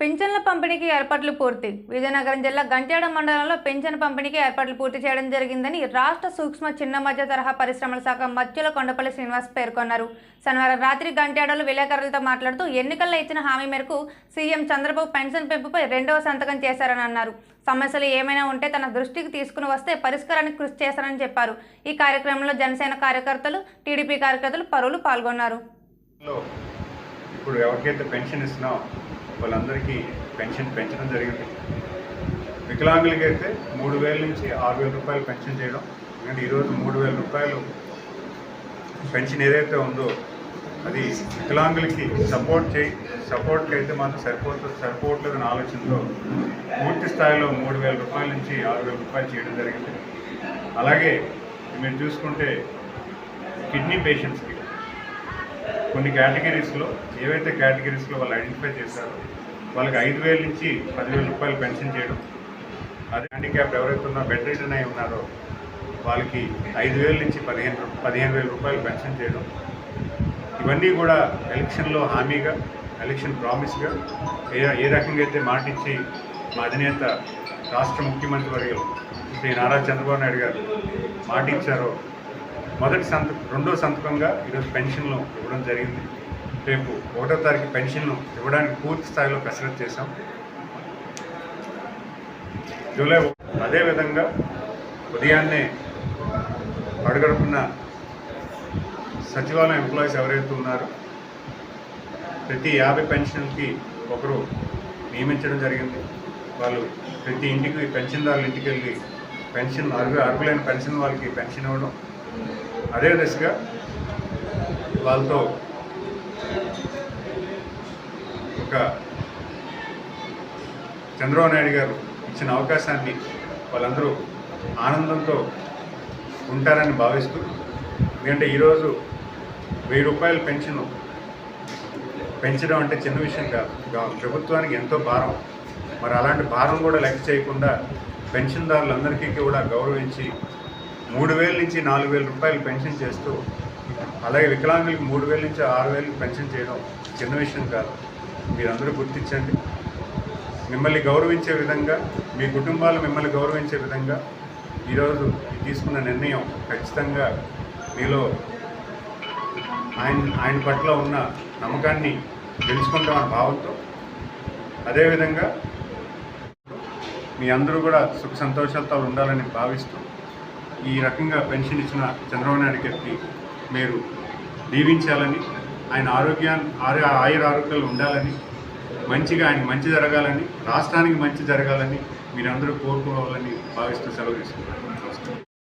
పింఛన్ల పంపిణీకి ఏర్పాట్లు పూర్తి. విజయనగరం జిల్లా గంట్యాడ మండలంలో పింఛన్ పంపిణీకి ఏర్పాట్లు పూర్తి చేయడం జరిగిందని రాష్ట్ర సూక్ష్మ చిన్న మధ్య తరహా పరిశ్రమల శాఖ మధ్యలో కొండపల్లి శ్రీనివాస్ పేర్కొన్నారు. శనివారం రాత్రి గంట్యాడలో విలేకరులతో మాట్లాడుతూ ఎన్నికల్లో ఇచ్చిన హామీ మేరకు సీఎం చంద్రబాబు పెన్షన్ పెంపుపై రెండవ సంతకం చేశారని అన్నారు. సమస్యలు ఏమైనా ఉంటే తన దృష్టికి తీసుకుని వస్తే పరిష్కారానికి కృషి చేస్తారని చెప్పారు. ఈ కార్యక్రమంలో జనసేన కార్యకర్తలు టీడీపీ కార్యకర్తలు పరువులు పాల్గొన్నారు. ఇప్పుడు ఎవరికైతే పెన్షన్ ఇస్తున్నామో వాళ్ళందరికీ పెన్షన్ పెంచడం జరిగింది. వికలాంగులకి అయితే మూడు వేల నుంచి ఆరు వేల రూపాయలు పెన్షన్ చేయడం. ఎందుకంటే ఈరోజు మూడు వేల రూపాయలు పెన్షన్ ఏదైతే ఉందో అది వికలాంగులకి సపోర్ట్ చేయి సపోర్ట్కి అయితే మాత్రం సరిపోతుంది సరిపోవట్లేదని ఆలోచనతో పూర్తి స్థాయిలో మూడు వేల రూపాయల నుంచి ఆరు వేల రూపాయలు చేయడం జరిగింది. అలాగే మీరు చూసుకుంటే కిడ్నీ పేషెంట్స్కి కొన్ని కేటగిరీస్లో ఏవైతే కేటగిరీస్లో వాళ్ళు ఐడెంటిఫై చేశారో వాళ్ళకి ఐదు వేల నుంచి పదివేల రూపాయలు పెన్షన్ చేయడం అదే హ్యాండిక్యాప్ ఎవరైతే ఉన్నా బెడ్ రిటర్న్ అయి ఉన్నారో వాళ్ళకి ఐదు వేల నుంచి పదిహేను పదిహేను వేల రూపాయలు పెన్షన్ చేయడం. ఇవన్నీ కూడా ఎలక్షన్లో హామీగా ఎలక్షన్ ప్రామిస్గా ఏ ఏ రకంగా అయితే మాటిచ్చి మా అధినేత రాష్ట్ర ముఖ్యమంత్రి వర్యులు శ్రీ నారా చంద్రబాబు నాయుడు గారు మాటిచ్చారో మొదటి సంత రెండో సంతకంగా ఈరోజు పెన్షన్లు ఇవ్వడం జరిగింది. రేపు ఒకటో తారీఖు పెన్షన్లు ఇవ్వడానికి పూర్తి స్థాయిలో కసరత్తు చేశాం. జూలై అదేవిధంగా ఉదయాన్నే అడుగడుపున్న సచివాలయం ఎంప్లాయీస్ ఎవరైతే ఉన్నారో ప్రతి యాభై పెన్షన్కి ఒకరు నియమించడం జరిగింది. వాళ్ళు ప్రతి ఇంటికి పెన్షన్దారుల ఇంటికి వెళ్ళి పెన్షన్ అర్హు అర్హులైన పెన్షన్ వాళ్ళకి పెన్షన్ ఇవ్వడం అదే దశగా వాళ్ళతో ఒక చంద్రబాబు నాయుడు గారు ఇచ్చిన అవకాశాన్ని వాళ్ళందరూ ఆనందంతో ఉంటారని భావిస్తూ ఎందుకంటే ఈరోజు వెయ్యి రూపాయల పెన్షన్ పెంచడం అంటే చిన్న విషయం కాదు. ప్రభుత్వానికి ఎంతో భారం. మరి అలాంటి భారం కూడా లెక్క చేయకుండా పెన్షన్దారులందరికీ కూడా గౌరవించి మూడు వేల నుంచి నాలుగు వేల రూపాయలు పెన్షన్ చేస్తూ అలాగే వికలాంగులకు మూడు వేల నుంచి ఆరు వేలు పెన్షన్ చేయడం చిన్న విషయం కాదు. మీరందరూ గుర్తించండి. మిమ్మల్ని గౌరవించే విధంగా మీ కుటుంబాలు మిమ్మల్ని గౌరవించే విధంగా ఈరోజు తీసుకున్న నిర్ణయం ఖచ్చితంగా మీలో ఆయన ఆయన పట్ల ఉన్న నమ్మకాన్ని తెలుసుకుంటామని భావంతో. అదేవిధంగా మీ అందరూ కూడా సుఖ సంతోషాలతో ఉండాలని భావిస్తూ ఈ రకంగా పెన్షన్ ఇచ్చిన చంద్రబాబు నాయుడు గారికి మీరు దీవించాలని ఆయన ఆరోగ్యాన్ని ఆరు ఆయుర ఆరోగ్యాలు ఉండాలని మంచిగా ఆయన మంచి జరగాలని రాష్ట్రానికి మంచి జరగాలని మీరందరూ కోరుకోవాలని భావిస్తూ సెలవు తీసుకుంటారు